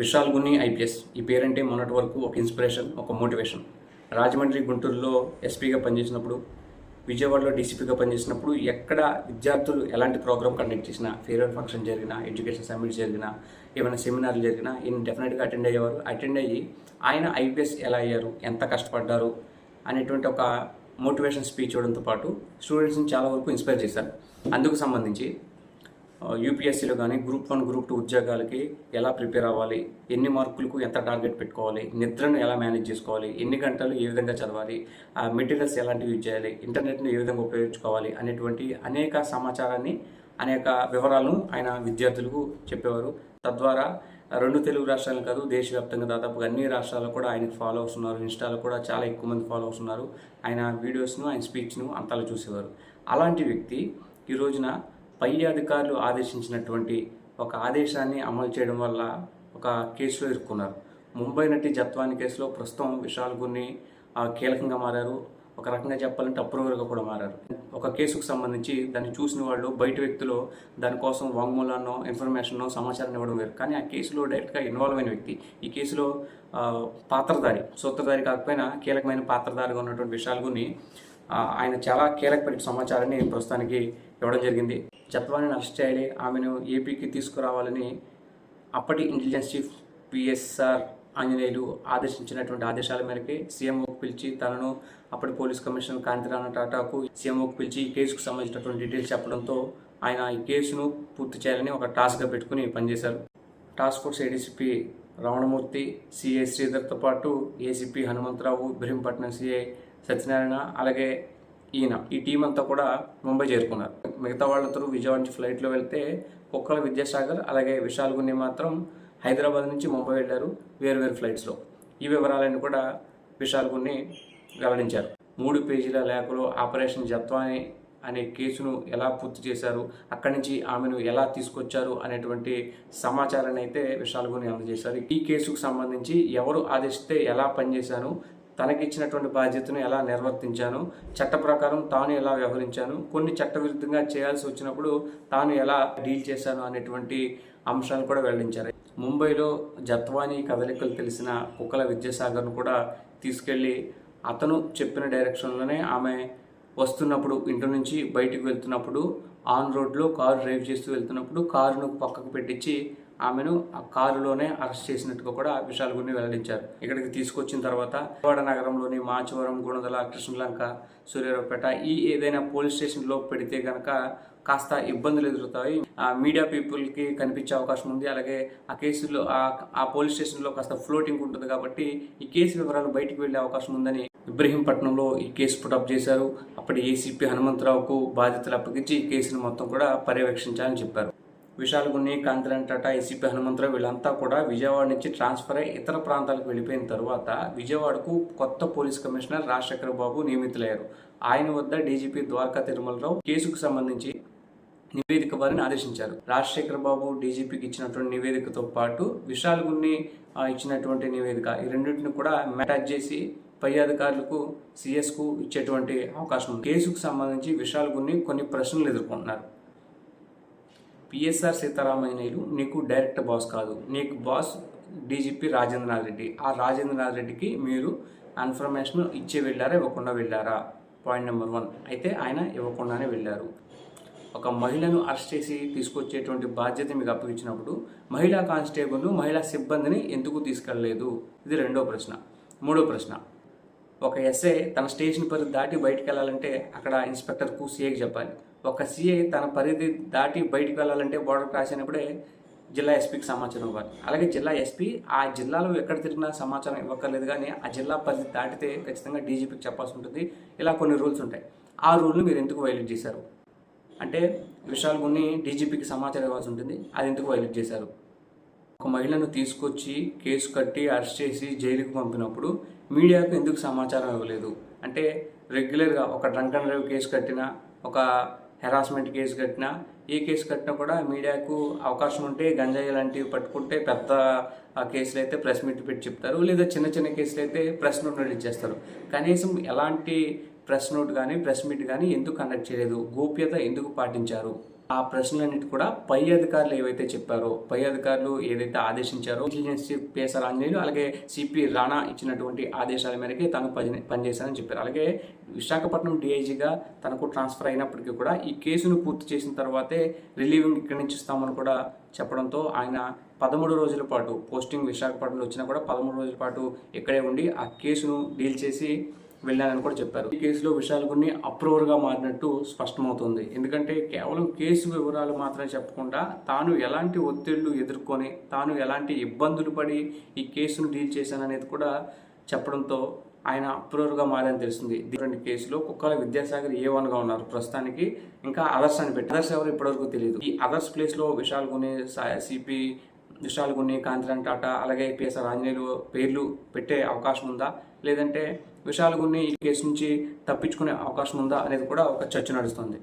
Vishal Gunni IPS. ఈ పేరంటే మొన్నటి వరకు ఒక ఇన్స్పిరేషన్ ఒక మోటివేషన్. రాజమండ్రి గుంటూరులో ఎస్పీగా పనిచేసినప్పుడు విజయవాడలో డీసీపీగా పనిచేసినప్పుడు ఎక్కడ విద్యార్థులు ఎలాంటి ప్రోగ్రామ్ కండక్ట్ చేసినా ఫేర్వెల్ ఫంక్షన్ జరిగినా ఎడ్యుకేషన్ సమ్మిట్ జరిగినా ఏమైనా సెమినార్లు జరిగినా ఈయన డెఫినెట్గా అటెండ్ అయ్యేవారు. అటెండ్ అయ్యి ఆయన ఐపీఎస్ ఎలా అయ్యారు ఎంత కష్టపడ్డారు అనేటువంటి ఒక మోటివేషన్ స్పీచ్ ఇవ్వడంతో పాటు స్టూడెంట్స్ని చాలా వరకు ఇన్స్పైర్ చేశారు. అందుకు సంబంధించి యూపీఎస్సీలో కానీ గ్రూప్ వన్ గ్రూప్ టూ ఉద్యోగాలకి ఎలా ప్రిపేర్ అవ్వాలి? ఎన్ని మార్కులకు ఎంత టార్గెట్ పెట్టుకోవాలి? నిద్రను ఎలా మేనేజ్ చేసుకోవాలి? ఎన్ని గంటలు ఏ విధంగా చదవాలి? ఆ మెటీరియల్స్ ఎలాంటివి యూజ్ చేయాలి? ఇంటర్నెట్ని ఏ విధంగా ఉపయోగించుకోవాలి? అనేటువంటి అనేక సమాచారాన్ని అనేక వివరాలను ఆయన విద్యార్థులకు చెప్పేవారు. తద్వారా రెండు తెలుగు రాష్ట్రాలు కాదు దేశవ్యాప్తంగా దాదాపుగా అన్ని రాష్ట్రాల్లో కూడా ఆయనకు ఫాలో అవుతున్నారు ఇన్స్టాలో కూడా చాలా ఎక్కువ మంది ఫాలో అవుతున్నారు ఆయన వీడియోస్ను ఆయన స్పీచ్ను అంతలా చూసేవారు. అలాంటి వ్యక్తి ఈ రోజున పై అధికారులు ఆదేశించినటువంటి ఒక ఆదేశాన్ని అమలు చేయడం వల్ల ఒక కేసులో ఇరుక్కున్నారు. ముంబై నటి జత్వాని కేసులో ప్రస్తుతం విశాల్ గురిని కీలకంగా మారారు. ఒక రకంగా చెప్పాలంటే అప్రూవర్గా కూడా మారారు. ఒక కేసుకు సంబంధించి దాన్ని చూసిన వాళ్ళు బయట వ్యక్తులు దానికోసం వాంగ్మూలాన్నో ఇన్ఫర్మేషన్నో సమాచారం ఇవ్వడం వేరు. కానీ ఆ కేసులో డైరెక్ట్గా ఇన్వాల్వ్ అయిన వ్యక్తి ఈ కేసులో పాత్రధారి సూత్రధారి కాకపోయినా కీలకమైన పాత్రధారిగా ఉన్నటువంటి విశాల్ గురిని ఆయన చాలా కీలకమైన సమాచారాన్ని ప్రస్తుతానికి ఇవ్వడం జరిగింది. జత్వాని అరెస్ట్ చేయాలి. ఆమెను ఏపీకి తీసుకురావాలని అప్పటి ఇంటెలిజెన్స్ చీఫ్ పిఎస్ఆర్ ఆంజనేయులు ఆదేశించినటువంటి ఆదేశాల మేరకే సీఎంఓకు పిలిచి తనను అప్పటి పోలీస్ కమిషనర్ కాంతిరాణ టాటాకు సీఎంఓకు పిలిచి ఈ కేసుకు సంబంధించినటువంటి డీటెయిల్స్ చెప్పడంతో ఆయన ఈ కేసును పూర్తి చేయాలని ఒక టాస్క్గా పెట్టుకుని పనిచేశారు. Task force ADCP Ramanamurthy CA శ్రీధర్తో పాటు ఏసీపీ హనుమంతరావు ఇబ్రహీంపట్నం సిఐ సత్యనారాయణ అలాగే ఈయన ఈ టీం అంతా కూడా ముంబై చేరుకున్నారు. మిగతా వాళ్ళందరూ విజయవాడ నుంచి ఫ్లైట్లో వెళ్తే కుక్కల విద్యాసాగర్ అలాగే విశాల్ గున్ని మాత్రం హైదరాబాద్ నుంచి ముంబై వెళ్ళారు వేరు వేరు ఫ్లైట్స్లో ఈ వివరాలన్నీ కూడా విశాల్ గున్ని వెల్లడించారు. మూడు పేజీల లేఖలో ఆపరేషన్ జత్వాని అనే కేసును ఎలా పూర్తి చేశారు అక్కడి నుంచి ఆమెను ఎలా తీసుకొచ్చారు అనేటువంటి సమాచారాన్ని అయితే విశాల్ గుని అందజేశారు. ఈ కేసుకు సంబంధించి ఎవరు ఆదేశిస్తే ఎలా పనిచేశాను తనకిచ్చినటువంటి బాధ్యతను ఎలా నిర్వర్తించాను చట్ట ప్రకారం తాను ఎలా వ్యవహరించాను కొన్ని చట్టవిరుద్ధంగా చేయాల్సి వచ్చినప్పుడు తాను ఎలా డీల్ చేశాను అనేటువంటి అంశాలు కూడా వెల్లడించారు. ముంబైలో జత్వానీ కదలికలు తెలిసిన కుక్కల విద్యాసాగర్ను కూడా తీసుకెళ్ళి అతను చెప్పిన డైరెక్షన్లోనే ఆమె వస్తున్నప్పుడు ఇంటి నుంచి బయటకు వెళ్తున్నప్పుడు ఆన్ రోడ్లో కారు డ్రైవ్ చేస్తూ వెళ్తున్నప్పుడు కారును పక్కకు పెట్టించి ఆమెను ఆ కారులోనే అరెస్ట్ చేసినట్టుగా కూడా విశాల్ గురిని వెల్లడించారు. ఇక్కడికి తీసుకొచ్చిన తర్వాత విజయవాడ నగరంలోని మాచవరం గుణదల కృష్ణలంక సూర్యారావుపేట ఈ ఏదైనా పోలీస్ స్టేషన్లో పెడితే కనుక కాస్త ఇబ్బందులు ఎదురుతాయి ఆ మీడియా పీపుల్కి కనిపించే అవకాశం ఉంది. అలాగే ఆ కేసులో ఆ- ఆ పోలీస్ స్టేషన్లో కాస్త ఫ్లోటింగ్ ఉంటుంది కాబట్టి ఈ కేసు వివరాలు బయటికి వెళ్ళే అవకాశం ఉందని ఇబ్రహీంపట్నంలో ఈ కేసు పుటప్ చేశారు. అప్పటి ఏసీపీ హనుమంతరావుకు బాధ్యతలు అప్పగించి ఈ కేసును మొత్తం కూడా పర్యవేక్షించాలని చెప్పారు. విశాల్ గున్ని కాంతిరాన్ టాటా ఏసీపీ హనుమంతరావు వీళ్ళంతా కూడా విజయవాడ నుంచి ట్రాన్స్ఫర్ అయ్యి ఇతర ప్రాంతాలకు వెళ్ళిపోయిన తర్వాత విజయవాడకు కొత్త పోలీస్ కమిషనర్ రాజశేఖర బాబు నియమితులయ్యారు. ఆయన వద్ద డీజీపీ ద్వారకా తిరుమలరావు కేసుకు సంబంధించి నివేదిక వారిని ఆదేశించారు. రాజశేఖర బాబు డీజీపీకి ఇచ్చినటువంటి నివేదికతో పాటు విశాల్ గున్ని ఇచ్చినటువంటి నివేదిక ఈ రెండింటిని కూడా అటాచ్ చేసి పై అధికారులకు సిఎస్కు ఇచ్చేటువంటి అవకాశం ఉంది. కేసుకు సంబంధించి విశాల్ గున్ని కొన్ని ప్రశ్నలు ఎదుర్కొంటున్నారు. పిఎస్ఆర్ సీతారామయ్యలు నీకు డైరెక్ట్ బాస్ కాదు. నీకు బాస్ డీజీపీ రాజేంద్రనాథ్ రెడ్డి. ఆ రాజేంద్రనాథ్ రెడ్డికి మీరు ఇన్ఫర్మేషన్ ఇచ్చి వెళ్ళారా ఇవ్వకుండా వెళ్ళారా? పాయింట్ నెంబర్ వన్ అయితే ఆయన ఇవ్వకుండానే వెళ్ళారు. ఒక మహిళను అరెస్ట్ చేసి తీసుకొచ్చేటువంటి బాధ్యత మీకు అప్పగించినప్పుడు మహిళా కానిస్టేబుల్ను మహిళా సిబ్బందిని ఎందుకు తీసుకెళ్ళలేదు ఇది రెండో ప్రశ్న. మూడో ప్రశ్న. ఒక ఎస్ఏ తన స్టేషన్ పరిధి దాటి బయటకు వెళ్ళాలంటే అక్కడ ఇన్స్పెక్టర్కు సీఏకి చెప్పాలి. ఒక సీఐ తన పరిధి దాటి బయటికి వెళ్ళాలంటే బోర్డర్ క్రాస్ అయినప్పుడే జిల్లా ఎస్పీకి సమాచారం ఇవ్వాలి. అలాగే జిల్లా ఎస్పీ ఆ జిల్లాలో ఎక్కడ తిరిగినా సమాచారం ఇవ్వక్కర్లేదు కానీ ఆ జిల్లా పరిధి దాటితే ఖచ్చితంగా డీజీపీకి చెప్పాల్సి ఉంటుంది. ఇలా కొన్ని రూల్స్ ఉంటాయి. ఆ రూల్ని మీరు ఎందుకు వైలేట్ చేశారు? అంటే విశాల్ గున్ని డీజీపీకి సమాచారం ఇవ్వాల్సి ఉంటుంది. అది ఎందుకు వైలేట్ చేశారు? ఒక మహిళను తీసుకొచ్చి కేసు కట్టి అరెస్ట్ చేసి జైలుకు పంపినప్పుడు మీడియాకు ఎందుకు సమాచారం ఇవ్వలేదు? అంటే రెగ్యులర్గా ఒక డ్రంక్ అండ్ డ్రైవ్ కేసు కట్టినా ఒక హెరాస్మెంట్ కేసు కట్టినా ఏ కేసు కట్టినా కూడా మీడియాకు అవకాశం ఉంటే గంజాయి లాంటివి పట్టుకుంటే పెద్ద ఆ కేసులు అయితే ప్రెస్ మీట్ పెట్టి చెప్తారు. లేదా చిన్న చిన్న కేసులు అయితే ప్రెస్ నోట్ రిలీజ్ చేస్తారు కనీసం ఎలాంటి ప్రెస్ నోట్ కానీ ప్రెస్ మీట్ కానీ ఎందుకు కండక్ట్ చేయలేదు? గోప్యత ఎందుకు పాటించారు? ఆ ప్రశ్నలన్నిటి కూడా పై అధికారులు ఏవైతే చెప్పారో పై అధికారులు ఏదైతే ఆదేశించారో ఇంటెలిజెన్స్ చీఫ్ పిఎస్ఆర్ ఆంజనేయులు అలాగే సిపి రాణా ఇచ్చినటువంటి ఆదేశాల మేరకే తను పని పనిచేశానని చెప్పారు. అలాగే విశాఖపట్నం డిఐజీగా తనకు ట్రాన్స్ఫర్ అయినప్పటికీ కూడా ఈ కేసును పూర్తి చేసిన తర్వాతే రిలీవింగ్ ఇక్కడి నుంచి ఇస్తామని కూడా చెప్పడంతో ఆయన పదమూడు రోజుల పాటు పోస్టింగ్ విశాఖపట్నంలో వచ్చినా కూడా పదమూడు రోజుల పాటు ఇక్కడే ఉండి ఆ కేసును డీల్ చేసి వెళ్ళారని కూడా చెప్పారు. ఈ కేసులో విషయాలు కొన్ని అప్రూవర్గా మారినట్టు స్పష్టమవుతుంది. ఎందుకంటే కేవలం కేసు వివరాలు మాత్రమే చెప్పకుండా తాను ఎలాంటి ఒత్తిళ్ళు ఎదుర్కొని తాను ఎలాంటి ఇబ్బందులు పడి ఈ కేసును డీల్ చేశాననేది కూడా చెప్పడంతో ఆయన అప్రూవర్గా మారని తెలిసింది రెండు కేసులో కుక్కల విద్యాసాగర్ ఏ వన్గా ఉన్నారు? ప్రస్తుతానికి ఇంకా అదర్స్ అని పెట్టి అదర్స్ ఎవరు ఇప్పటివరకు తెలియదు ఈ అదర్స్ ప్లేస్లో విశాల్ గుని సిపి విశాల్ గుని కాంతిరాన్ టాటా అలాగే పిఎస్ఆర్ ఆంజనేయులు పేర్లు పెట్టే అవకాశం ఉందా? లేదంటే విశాల్ గుని ఈ కేసు నుంచి తప్పించుకునే అవకాశం ఉందా అనేది కూడా ఒక చర్చ నడుస్తుంది.